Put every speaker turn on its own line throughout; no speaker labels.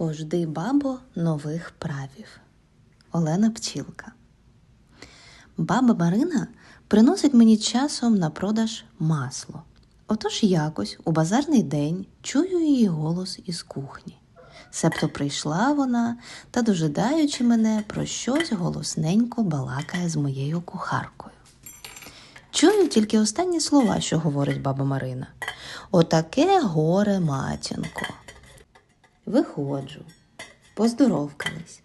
Пожди, бабо, нових правів. Олена Пчілка. Баба Марина приносить мені часом на продаж масло. Отож якось у базарний день чую її голос із кухні. Себто прийшла вона та, дожидаючи мене, про щось голосненько балакає з моєю кухаркою. Чую тільки останні слова, що говорить баба Марина. Отаке горе матінко. Виходжу, поздоровкались.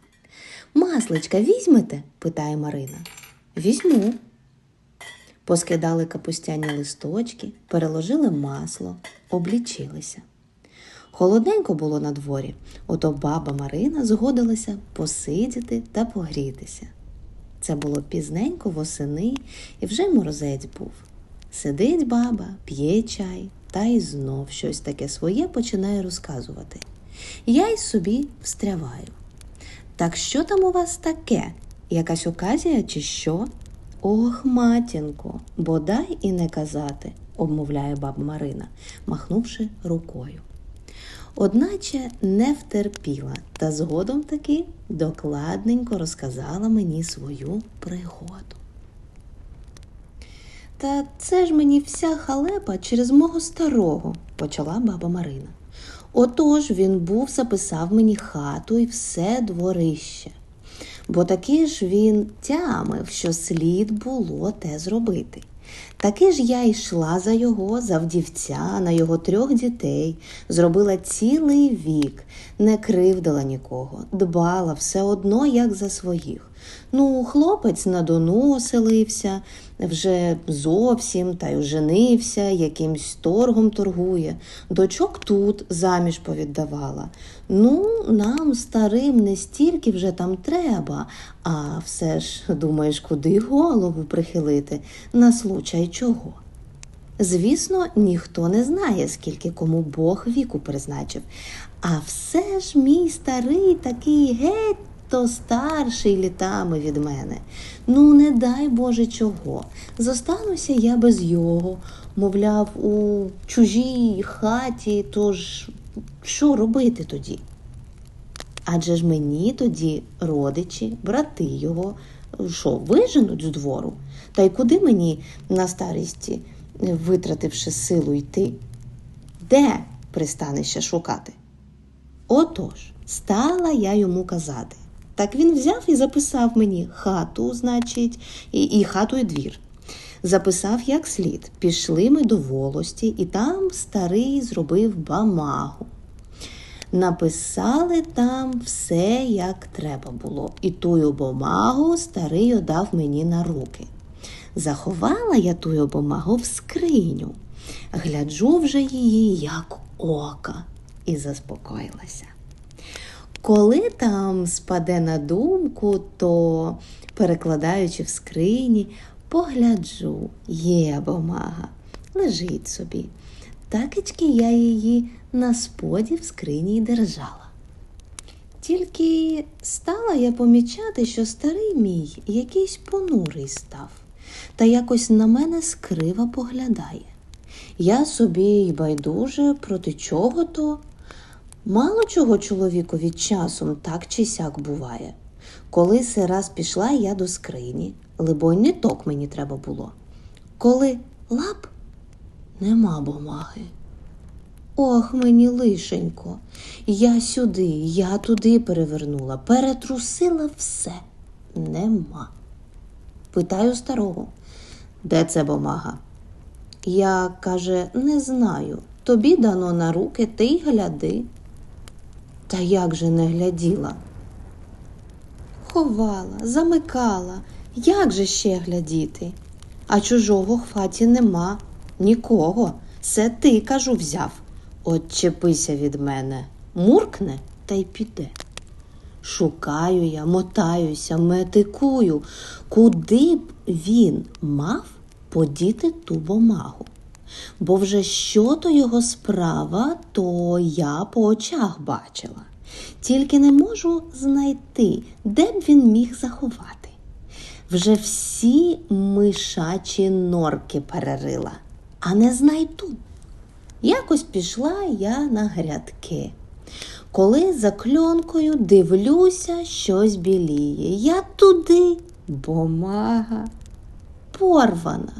Масличка візьмете? питає Марина. Візьму. Поскидали капустяні листочки, переложили масло, облічилися. Холодненько було на дворі, ото баба Марина згодилася посидіти та погрітися. Це було пізненько восени, і вже морозець був. Сидить баба, п'є чай та й знов щось таке своє починає розказувати. Я й собі встряваю. Так що там у вас таке? Якась оказія, чи що? Ох, матінко, бодай і не казати, обмовляє баба Марина, махнувши рукою. Одначе не втерпіла та згодом таки докладненько розказала мені свою пригоду. Та це ж мені вся халепа через мого старого, почала баба Марина. Отож він був, записав мені хату і все дворище. Бо таки ж він тямив, що слід було те зробити. Таки ж я йшла за його, за вдівця, на його трьох дітей, зробила цілий вік, не кривдила нікого, дбала все одно, як за своїх. Ну, хлопець на дону оселився, вже зовсім та й оженився, якимсь торгом торгує, дочок тут заміж повіддавала. Ну, нам, старим, не стільки вже там треба, а все ж думаєш, куди голову прихилити, на случай чого. Звісно, ніхто не знає, скільки кому Бог віку призначив. А все ж мій старий такий геть то старший літами від мене. Ну, не дай Боже чого. Зостануся я без його, мовляв, у чужій хаті, тож що робити тоді? Адже ж мені тоді родичі, брати його, що, виженуть з двору? Та й куди мені на старісті, витративши силу йти? Де пристанище шукати? Отож, стала я йому казати. Так він взяв і записав мені хату, значить, і, і хату і двір. Записав як слід. Пішли ми до волості, і там старий зробив бамагу. Написали там все, як треба було, і тую бумагу старий одав мені на руки. Заховала я тую бумагу в скриню, гляджу вже її, як ока, і заспокоїлася. Коли там спаде на думку, то, перекладаючи в скрині, погляджу, є бумага, лежить собі. Такички я її на споді в скрині й держала. Тільки стала я помічати, що старий мій якийсь понурий став, та якось на мене скрива поглядає. Я собі й байдуже проти чого то. Мало чого чоловікові часом так чи сяк буває. Коли се раз пішла я до скрині, либонь, не ток мені треба було. Коли лап нема бумаги. Ох, мені лишенько, я сюди, я туди перевернула, перетрусила все. Нема. Питаю старого, де це бумага? Я, каже, не знаю. Тобі дано на руки, ти й гляди. Та як же не гляділа? Ховала, замикала, як же ще глядіти? А чужого в хаті нема, нікого. Це ти, кажу, взяв. От чепися від мене, муркне та й піде. Шукаю я, мотаюся, метикую, куди б він мав подіти ту бумагу. Бо вже що то його справа, то я по очах бачила. Тільки не можу знайти, де б він міг заховати. Вже всі мишачі норки перерила, а не знайду. Якось пішла я на грядки. коли за кльонкою дивлюся, щось біліє. Я туди, бумага, порвана,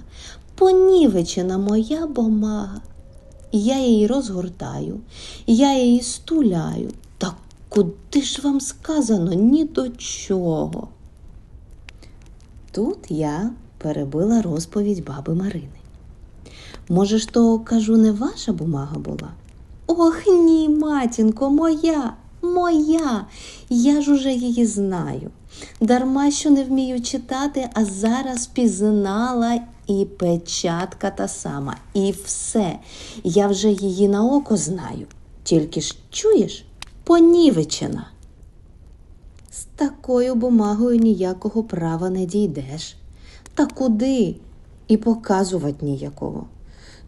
понівечена моя бумага. Я її розгортаю, я її стуляю. Та куди ж вам сказано ні до чого? Тут я перебила розповідь баби Марини. Може ж, то кажу, не ваша бумага була? Ох ні, матінко, моя, моя. Я ж уже її знаю. Дарма що не вмію читати, а зараз пізнала і печатка та сама, і все. Я вже її на око знаю. Тільки ж чуєш, понівечена. З такою бумагою ніякого права не дійдеш. Та куди? І показувати ніякого.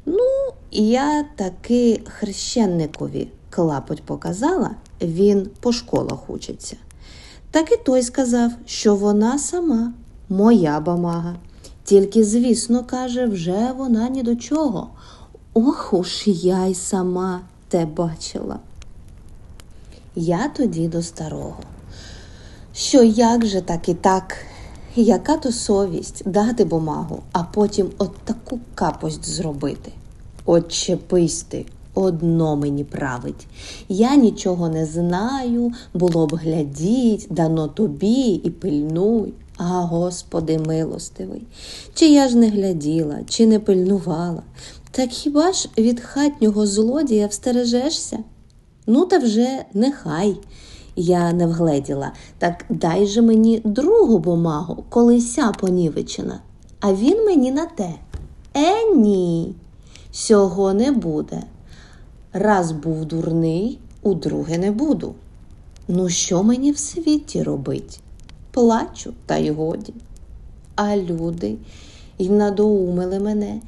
Ну, я таки хрещенникові клапоть показала, він по школах учиться. Так і той сказав, що вона сама, моя бумага. Тільки, звісно, каже, вже вона ні до чого. Ох уж я й сама те бачила. Я тоді до старого. Що як же так і так? Яка то совість дати бумагу, а потім от таку капость зробити? Отчепись ти, одно мені править. Я нічого не знаю, було б глядіть, дано тобі і пильнуй. А Господи милостивий, чи я ж не гляділа, чи не пильнувала, так хіба ж від хатнього злодія встережешся? Ну, та вже нехай. Я не вгледіла, так дай же мені другу бумагу, коли ся понівечена. А він мені на те. Е, ні, сього не буде. Раз був дурний, удруге не буду. Ну, що мені в світі робить? Плачу, та й годі. А люди й надоумили мене.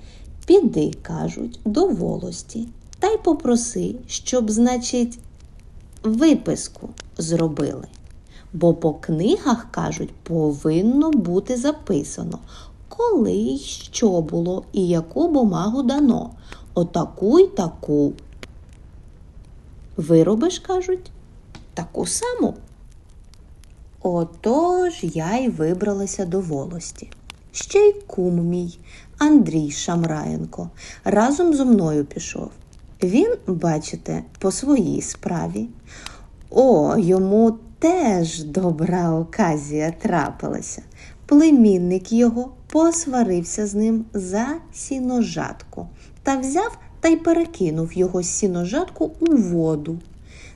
Піди, кажуть, до волості, та й попроси, щоб, значить, виписку зробили. Бо по книгах, кажуть, повинно бути записано, коли й що було і яку бумагу дано. Отаку й таку. Виробиш, кажуть, таку саму. Отож я й вибралася до волості. Ще й кум мій, Андрій Шамраєнко, разом зо мною пішов. Він, бачите, по своїй справі. О, йому теж добра оказія трапилася. Племінник його посварився з ним за сіножатку та взяв та й перекинув його сіножатку у воду.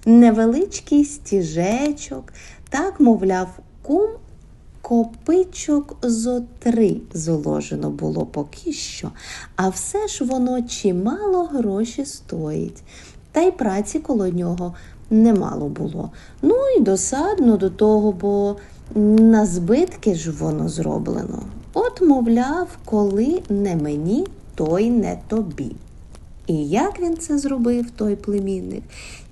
Невеличкий стіжечок, так, мовляв, кум копичок зо три золожено було поки що, а все ж воно чимало гроші стоїть, та й праці коло нього немало було. Ну і досадно до того, бо на збитки ж воно зроблено. От, мовляв, коли не мені, то й не тобі. І як він це зробив, той племінник?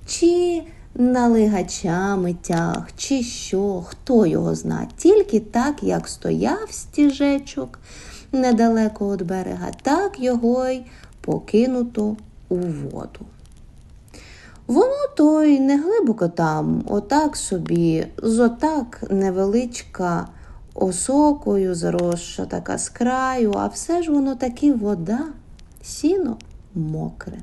Чи налигачами тяг, чи що, хто його зна, тільки так, як стояв стіжечок недалеко від берега, так його й покинуто у воду. Воно то й не глибоко там, отак собі, зотак невеличка осокою заросша така з краю, а все ж воно таки вода, сіно мокре.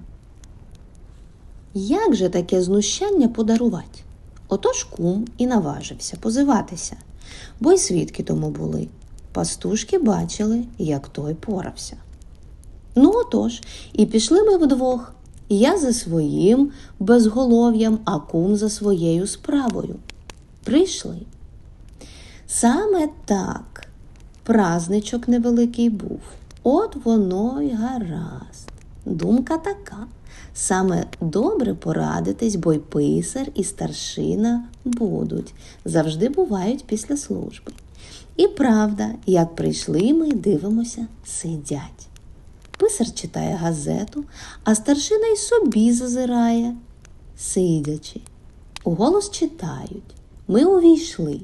Як же таке знущання подарувати? Отож кум і наважився позиватися, бо й свідки тому були. Пастушки бачили, як той порався. Ну, отож, і пішли ми вдвох. Я за своїм безголов'ям, а кум за своєю справою. Прийшли. Саме так празничок невеликий був. От воно й гаразд. Думка така. Саме добре порадитись, бо й писар, і старшина будуть, завжди бувають після служби. І правда, як прийшли ми, дивимося, сидять. Писар читає газету, а старшина й собі зазирає, сидячи. Уголос читають. Ми увійшли,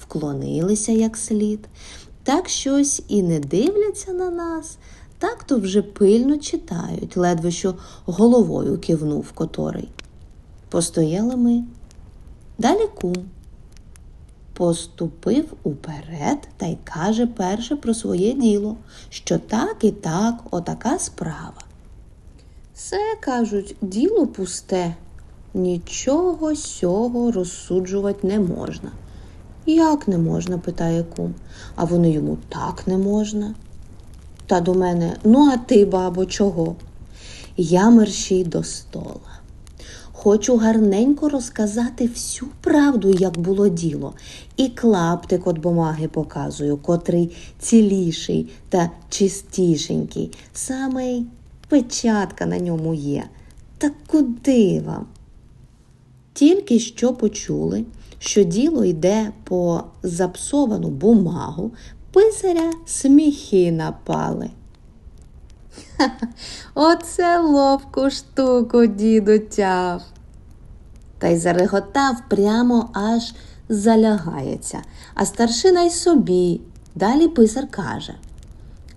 вклонилися як слід, так щось і не дивляться на нас, так то вже пильно читають, ледве що головою кивнув котрий. Постояли ми Далі кум поступив уперед та й каже перше про своє діло, що так і так, отака справа. Все, кажуть, діло пусте, нічого сього розсуджувати не можна. Як не можна? питає кум, а вони йому так не можна. Та до мене, ну а ти, бабо, чого? Я мерщій до стола. Хочу гарненько розказати всю правду, як було діло, і клаптик от бумаги показую, котрий ціліший та чистішенький, саме й печатка на ньому є. Та куди вам? Тільки що почули, що діло йде по запсовану бумагу, писаря сміхи напали. Оце ловку штуку діду тяв. Та й зареготав прямо аж залягається, а старшина й собі. Далі писар каже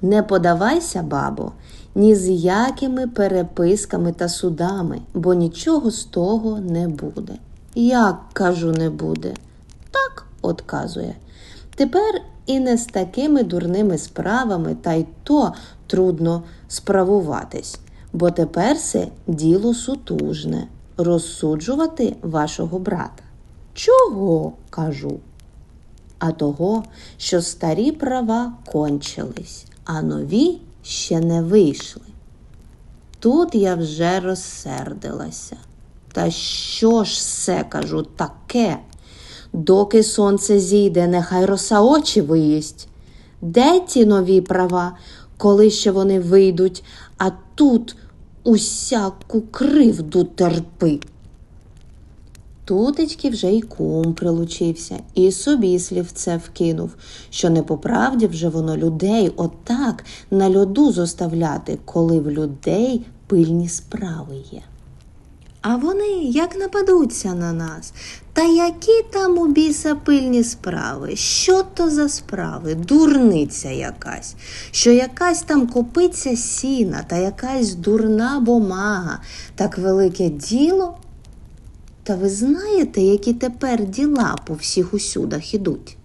Не подавайся, бабо, ні з якими переписками та судами, бо нічого з того не буде. Як кажу, не буде? Так, отказує. Тепер і не з такими дурними справами, та й то трудно справуватись, бо тепер це діло сутужне розсуджувати вашого брата. Чого? кажу. А того, що старі права кончились, а нові ще не вийшли. Тут я вже розсердилася. Та що ж все кажу таке? Доки сонце зійде, нехай роса очі виїсть. Де ті нові права, коли ще вони вийдуть, а тут усяку кривду терпи. Тутечки вже й кум прилучився, і собі слівце вкинув, що не по правді вже воно людей отак на льоду зоставляти, коли в людей пильні справи є. А вони як нападуться на нас. Та які там у біса пильні справи? Що то за справи? Дурниця якась, що якась там копиться сіна та якась дурна бумага, так велике діло. Та ви знаєте, які тепер діла по всіх усюдах ідуть?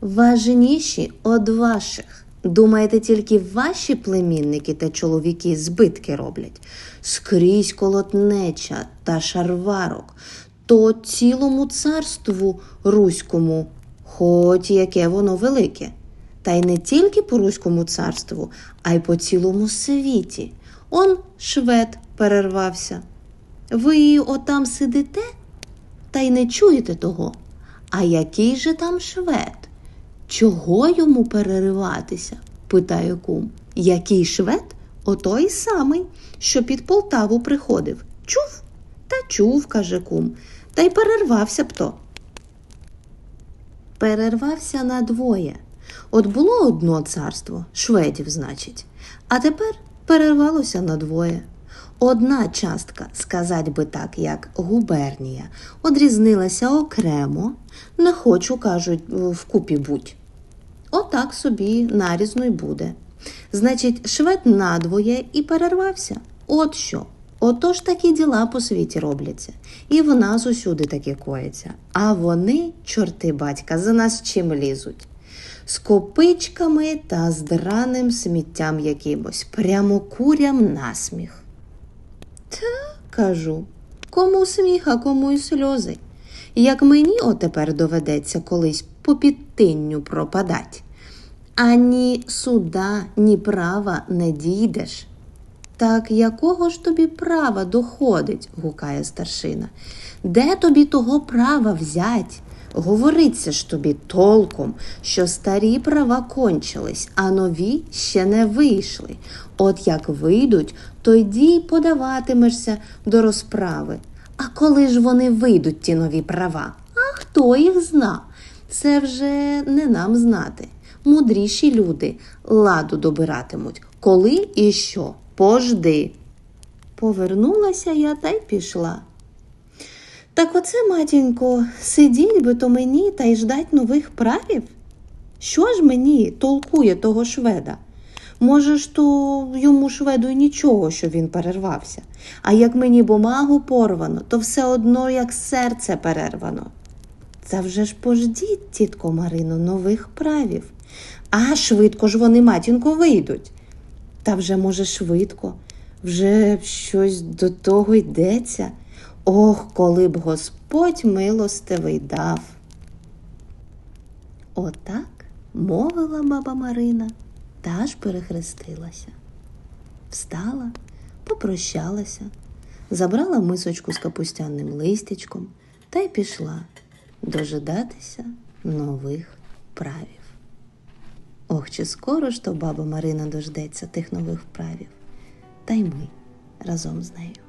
Важніші од ваших. Думаєте, тільки ваші племінники та чоловіки збитки роблять? Скрізь колотнеча та шарварок, то цілому царству руському, хоч яке воно велике. Та й не тільки по руському царству, а й по цілому світі. Он швед перервався. Ви отам сидите та й не чуєте того. А який же там швед? Чого йому перериватися? питає кум. Який швед? Отой самий, що під Полтаву приходив. Чув? Та чув, каже кум, та й перервався б то. Перервався на двоє. От було одно царство, шведів, значить, а тепер перервалося на двоє. Одна частка, сказать би так, як губернія, одрізнилася окремо, не хочу, кажуть, вкупі будь. Отак собі нарізно й буде. Значить, швед надвоє і перервався. От що. Отож такі діла по світі робляться, і в нас усюди таке коїться. А вони, чорти батька, за нас чим лізуть? З копичками та з драним сміттям якимось, прямо курям насміх. Кажу, кому сміх, а кому й сльози. Як мені отепер доведеться колись по підтинню пропадать, ані суда, ні права не дійдеш. Так якого ж тобі права доходить? гукає старшина. Де тобі того права взять? Говориться ж тобі толком, що старі права кончились, а нові ще не вийшли. От як вийдуть, тоді й подаватимешся до розправи. А коли ж вони вийдуть, ті нові права? А хто їх зна? Це вже не нам знати. Мудріші люди ладу добиратимуть, коли і що. Пожди. Повернулася я та й пішла. Так оце, матінько, сидіть би то мені та й ждать нових правів? Що ж мені толкує того шведа? Може ж, то йому шведу й нічого, що він перервався. А як мені бумагу порвано, то все одно як серце перервано. Та вже ж пождіть, тітко Марино, нових правів. А швидко ж вони, матінко, вийдуть. Та вже, може, швидко, вже щось до того йдеться. Ох, коли б Господь милостивий дав. Отак мовила баба Марина та аж перехрестилася. Встала, попрощалася, забрала мисочку з капустянним листячком та й пішла дожидатися нових правів. Ох, чи скоро ж то баба Марина дождеться тих нових вправів, та й ми разом з нею.